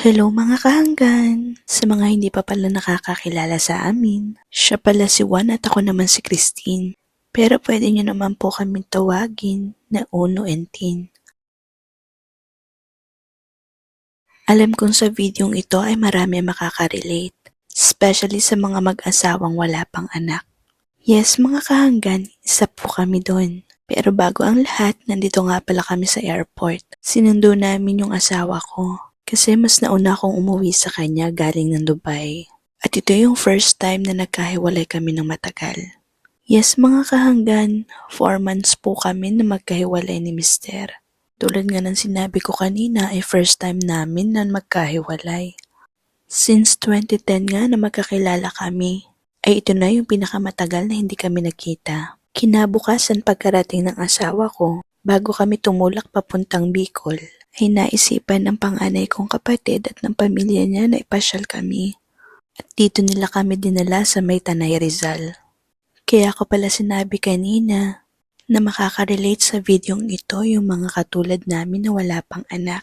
Hello mga kahanggan! Sa mga hindi pa pala nakakakilala sa amin, siya pala si Juan at ako naman si Christine. Pero pwede niyo naman po kaming tawagin na Uno and Tin. Alam kong sa videong ito ay marami makakarelate, especially sa mga mag-asawang wala pang anak. Yes mga kahanggan, isa po kami doon. Pero bago ang lahat, nandito nga pala kami sa airport. Sinundo namin yung asawa ko kasi mas nauna akong umuwi sa kanya galing ng Dubai. At ito yung first time na nagkahiwalay kami ng matagal. Yes mga kahanggan, 4 months po kami na magkahiwalay ni Mister. Tulad nga ng sinabi ko kanina ay first time namin na magkahiwalay. Since 2010 nga na magkakilala kami, ay ito na yung pinakamatagal na hindi kami nagkita. Kinabukasan pagkarating ng asawa ko, bago kami tumulak papuntang Bicol, ay naisipan ng panganay kong kapatid at ng pamilya niya na ipasyal kami. At dito nila kami dinala sa may Tanay Rizal. Kaya ko pala sinabi kanina na makaka-relate sa videong ito yung mga katulad namin na wala pang anak.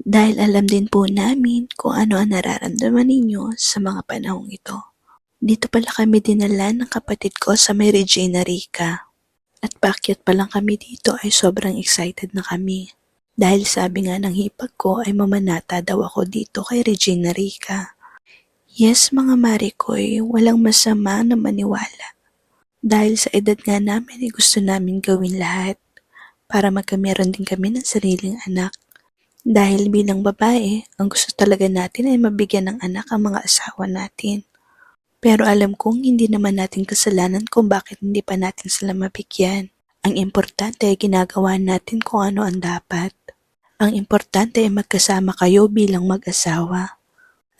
Dahil alam din po namin kung ano ang nararamdaman ninyo sa mga panahong ito. Dito pala kami dinala ng kapatid ko sa may Regina Rica. At pakyat pa lang kami dito ay sobrang excited na kami. Dahil sabi nga ng hipag ko ay mamanata daw ako dito kay Regina Rica. Yes mga Marikoy, walang masama na maniwala. Dahil sa edad nga namin ay gusto namin gawin lahat para magkameron din kami ng sariling anak. Dahil bilang babae, ang gusto talaga natin ay mabigyan ng anak ang mga asawa natin. Pero alam kong hindi naman natin kasalanan kung bakit hindi pa natin sila mabigyan. Ang importante ay ginagawa natin kung ano ang dapat. Ang importante ay magkasama kayo bilang mag-asawa.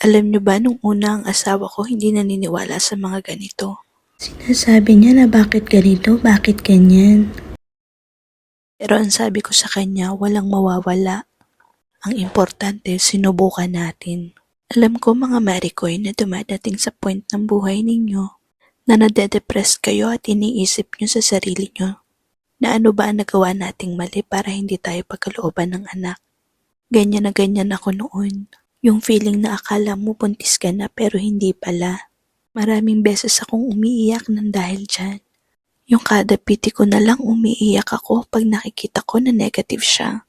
Alam niyo ba nung una ang asawa ko hindi naniniwala sa mga ganito. Sinasabi niya na bakit ganito, bakit ganyan. Pero ang sabi ko sa kanya, walang mawawala. Ang importante, sinubukan natin. Alam ko mga Marikoy na dumadating sa point ng buhay ninyo na nade-depress kayo at iniisip nyo sa sarili nyo na ano ba ang nagawa nating mali para hindi tayo pagkalooban ng anak. Ganyan na ganyan ako noon. Yung feeling na akala mo buntis ka na pero hindi pala. Maraming beses akong umiiyak ng dahil dyan. Yung kada piti ko na lang umiiyak ako pag nakikita ko na negative siya.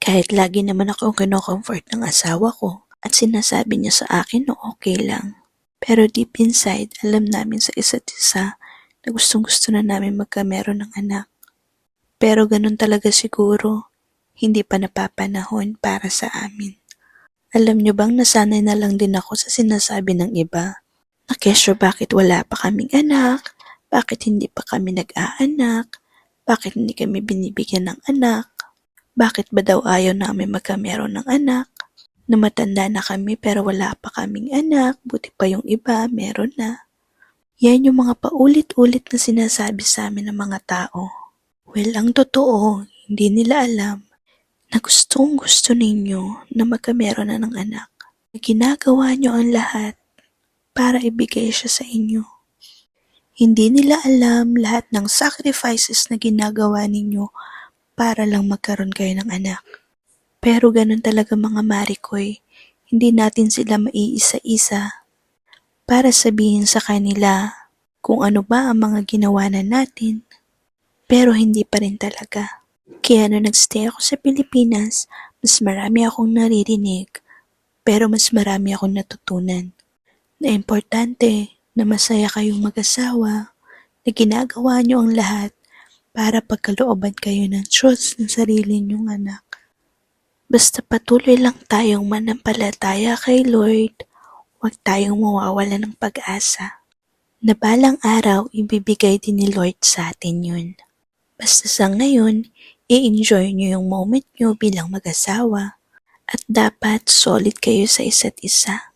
Kahit lagi naman ako kinocomfort ng asawa ko at sinasabi niya sa akin na okay lang. Pero deep inside, alam namin sa isa't isa na gustong gusto na namin magkameron ng anak. Pero ganun talaga siguro, hindi pa napapanahon para sa amin. Alam niyo bang nasanay na lang din ako sa sinasabi ng iba? Na kesyo bakit wala pa kaming anak? Bakit hindi pa kami nag-aanak? Bakit hindi kami binibigyan ng anak? Bakit ba daw ayaw namin magkameron ng anak? Na matanda na kami pero wala pa kaming anak, buti pa yung iba, meron na. Yan yung mga paulit-ulit na sinasabi sa amin ng mga tao. Well, ang totoo, hindi nila alam na gustong gusto ninyo na magkameron na ng anak. Na ginagawa nyo ang lahat para ibigay siya sa inyo. Hindi nila alam lahat ng sacrifices na ginagawa ninyo para lang magkaroon kayo ng anak. Pero ganun talaga mga Marikoy, hindi natin sila maiisa-isa para sabihin sa kanila kung ano ba ang mga ginawa na natin. Pero hindi pa rin talaga. Kaya nung nagstay ako sa Pilipinas, mas marami akong naririnig, pero mas marami akong natutunan. Na importante na masaya kayong mag-asawa, na ginagawa niyo ang lahat para pagkalooban kayo ng trust ng sarili niyong anak. Basta patuloy lang tayong manampalataya kay Lord, huwag tayong mawawala ng pag-asa. Na balang araw, ibibigay din ni Lord sa atin yun. Basta sa ngayon, i-enjoy nyo yung moment nyo bilang mag-asawa at dapat solid kayo sa isa't isa.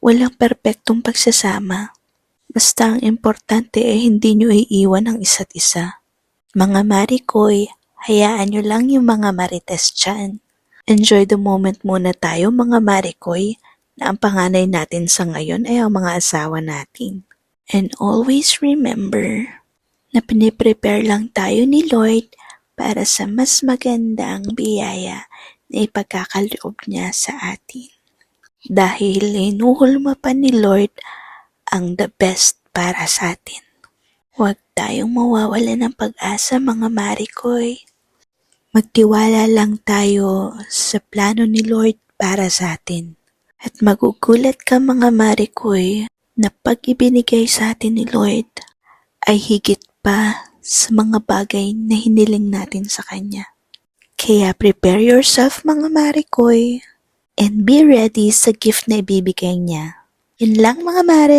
Walang perpektong pagsasama. Basta ang importante ay hindi nyo iiwan ang isa't isa. Mga marikoy, hayaan nyo lang yung mga marites dyan. Enjoy the moment muna tayo mga marikoy na ang panganay natin sa ngayon ay ang mga asawa natin. And always remember na piniprepare lang tayo ni Lord para sa mas magandang biyaya na ipagkakaloob niya sa atin. Dahil inuhulma pa ni Lord ang the best para sa atin. Huwag tayong mawawala ng pag-asa mga Marikoy. Magtiwala lang tayo sa plano ni Lord para sa atin. At magugulat ka mga Marikoy na pag ibinigay sa atin ni Lord ay higit pa sa mga bagay na hiniling natin sa Kanya. Kaya prepare yourself mga Marikoy and be ready sa gift na ibibigay niya. Yun lang mga Mare.